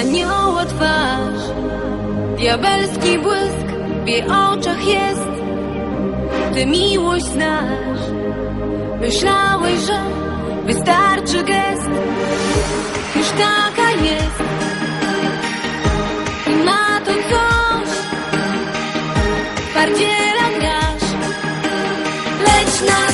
anioła twarz. Diabelski błysk w jej oczach jest. Ty miłość znasz. Myślałeś, że wystarczy gest. Już taka jest. I ma to coś. Twardziela grasz Leć na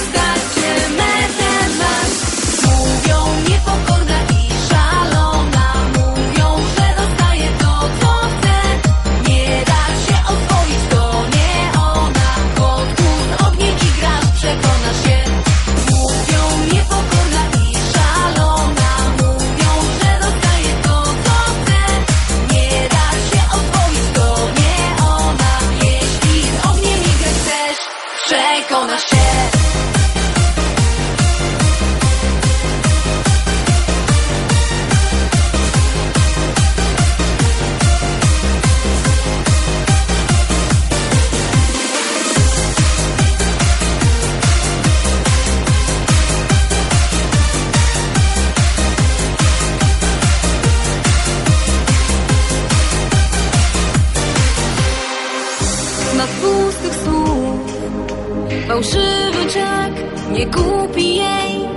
Fałszywy czak nie kupi jej.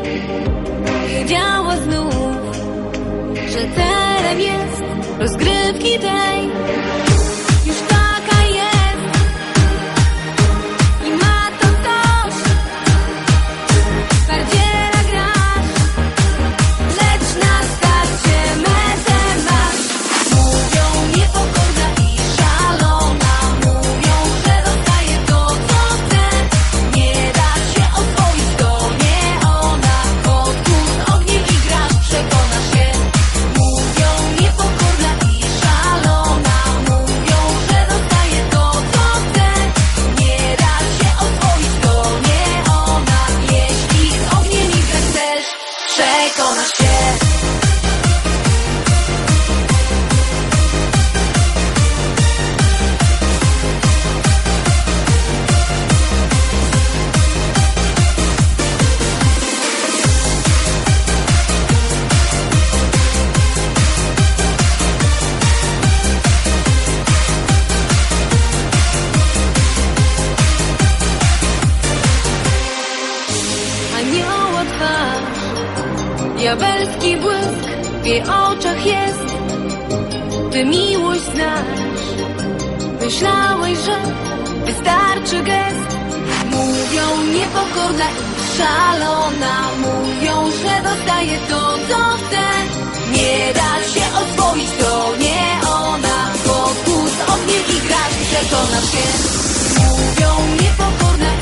Wiedziała znów, że celem jest rozgrywki tej twarz Diabelski błysk w jej oczach jest. Ty miłość znasz. Myślałeś, że wystarczy gest. Mówią niepokorna i szalona. Mówią, że dostaje to, co chce. Nie da się oswoić, to nie ona. Wokół z ogniem i grasz, przekonasz się Mówią niepokorna